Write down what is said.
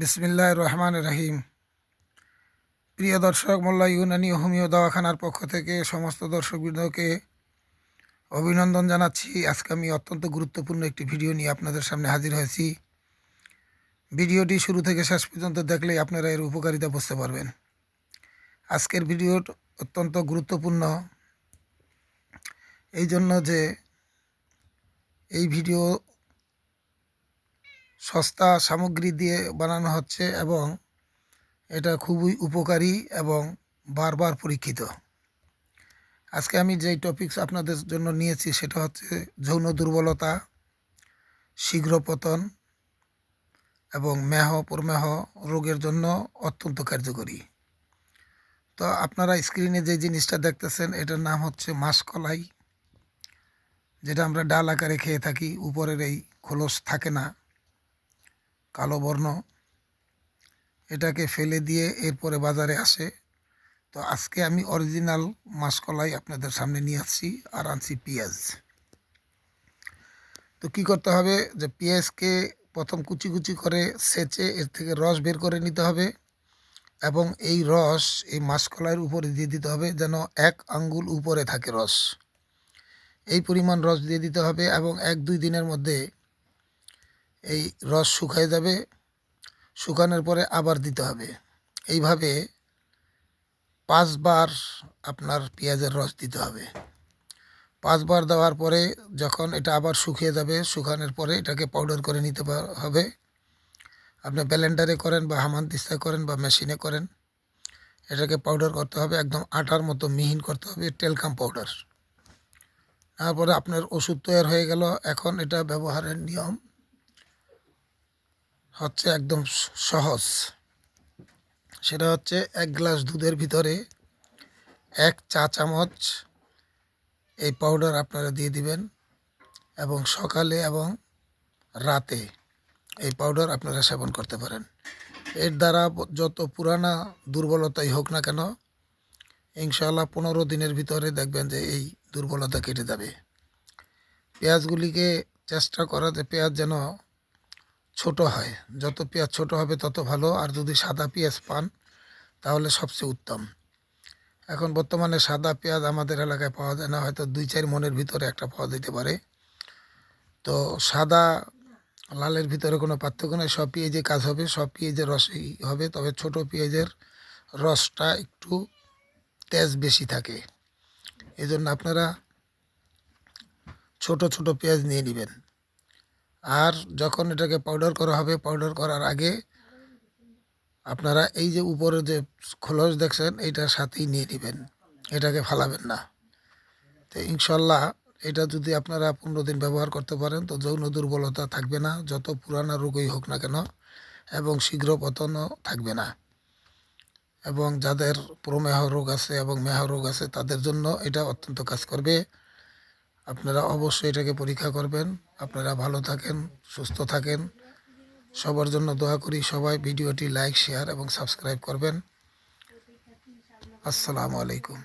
বিসমিল্লাহ রহমান রহিম। প্রিয় দর্শক, মোল্লা ইউনানি হোমিও দওয়াখানার পক্ষ থেকে সমস্ত দর্শকবৃন্দকে অভিনন্দন জানাচ্ছি। আজকে আমি অত্যন্ত গুরুত্বপূর্ণ একটি ভিডিও নিয়ে আপনাদের সামনে হাজির হয়েছি। ভিডিওটি শুরু থেকে শেষ পর্যন্ত দেখলেই আপনারা এর উপকারিতা বুঝতে পারবেন। আজকের ভিডিও অত্যন্ত গুরুত্বপূর্ণ। এই জন্য যে এই ভিডিও সস্তা সামগ্রী দিয়ে বানানো হচ্ছে এবং এটা খুবই উপকারী এবং বারবার পরীক্ষিত। আজকে আমি যেই টপিকস আপনাদের জন্য নিয়েছি সেটা হচ্ছে যৌন দুর্বলতা, শীঘ্র পতন এবং মেহ, প্রমেহ রোগের জন্য অত্যন্ত কার্যকরী। তো আপনারা স্ক্রিনে যে জিনিসটা দেখতেছেন, এটার নাম হচ্ছে মাসকলাই, যেটা আমরা ডাল আকারে খেয়ে থাকি, উপরের এই খোলস থাকে না। কালো বর্ণ। এটাকে ফেলে দিয়ে এরপরে বাজারে আসে। তো আজকে আমি অরিজিনাল মাসকলাই আপনাদের সামনে নিয়ে আসছি আর আনছি পেঁয়াজ। তো কি করতে হবে? যে পেঁয়াজকে প্রথম কুচি কুচি করে সেচে এর থেকে রস বের করে নিতে হবে এবং এই রস, এই মাসকলাইয়ের উপরে দিয়ে দিতে হবে যেন এক আঙ্গুল উপরে থাকে রস। এই পরিমাণ রস দিয়ে দিতে হবে এবং এক দুই দিনের মধ্যে এই রস শুকায় যাবে, শুকানোর পরে আবার দিতে হবে। এইভাবে পাঁচবার আপনার পেঁয়াজের রস দিতে হবে। পাঁচবার দেওয়ার পরে যখন এটা আবার শুকিয়ে যাবে, শুকানোর পরে এটাকে পাউডার করে নিতে হবে। আপনি ব্যালেন্ডারে করেন বা হামানদিস্তায় করেন বা মেশিনে করেন, এটাকে পাউডার করতে হবে, একদম আটার মতো মিহিন করতে হবে টেলকাম পাউডার তারপরে আপনার ওষুধ তৈরি হয়ে গেল, এখন এটা ব্যবহারের নিয়ম। হচ্ছে একদম সহজ। সেটা হচ্ছে এক গ্লাস দুধের ভিতরে এক চা চামচ এই পাউডার আপনারা দিয়ে দিবেন এবং সকালে এবং রাতে এই পাউডার আপনারা সেবন করতে পারেন। এর দ্বারা যত পুরানা দুর্বলতাই হোক না কেন ইনশাল্লাহ পনেরো দিনের ভিতরে দেখবেন যে এই দুর্বলতা কেটে যাবে। পেঁয়াজগুলিকে চেষ্টা করা যে পেঁয়াজ যেন ছোট হয়। যত পেঁয়াজ ছোট হবে, তত ভালো। আর যদি সাদা পেঁয়াজ পান, তাহলে সবচেয়ে উত্তম। এখন বর্তমানে সাদা পেঁয়াজ আমাদের এলাকায় পাওয়া যায় না। হয়তো দুই চার মনের ভিতরে একটা পাওয়া যেতে পারে। তো সাদা, লালের ভিতরে কোনো পার্থক্য নেই। সব পেঁয়াজে কাজ হবে, সব পেঁয়াজের রসই হবে। তবে ছোট পেঁয়াজের রসটা একটু তেজ বেশি থাকে। এই জন্য আপনারা ছোট ছোট পেঁয়াজ নিয়ে নেবেন। আর যখন এটাকে পাউডার করা হবে পাউডার করার আগে আপনারা এই যে উপরে যে খোলস দেখছেন, এটা সাথেই নিয়ে নেবেন। এটাকে ফালাবেন না। তো ইনশাল্লাহ এটা যদি আপনারা পনেরো দিন ব্যবহার করতে পারেন, তো যৌন দুর্বলতা থাকবে না, যত পুরানা রোগই হোক না কেন, এবং শীঘ্র পতনও থাকবে না। এবং যাদের প্রমেহ রোগ আছে এবং মেহ রোগ আছে, তাদের জন্য এটা অত্যন্ত কাজ করবে। আপনারা অবশ্যই এটাকে পরীক্ষা করবেন। আপনারা ভালো থাকেন, সুস্থ থাকেন। সবার জন্য দোয়া করি সবাই ভিডিওটি লাইক, শেয়ার এবং সাবস্ক্রাইব করবেন। আসসালামু আলাইকুম।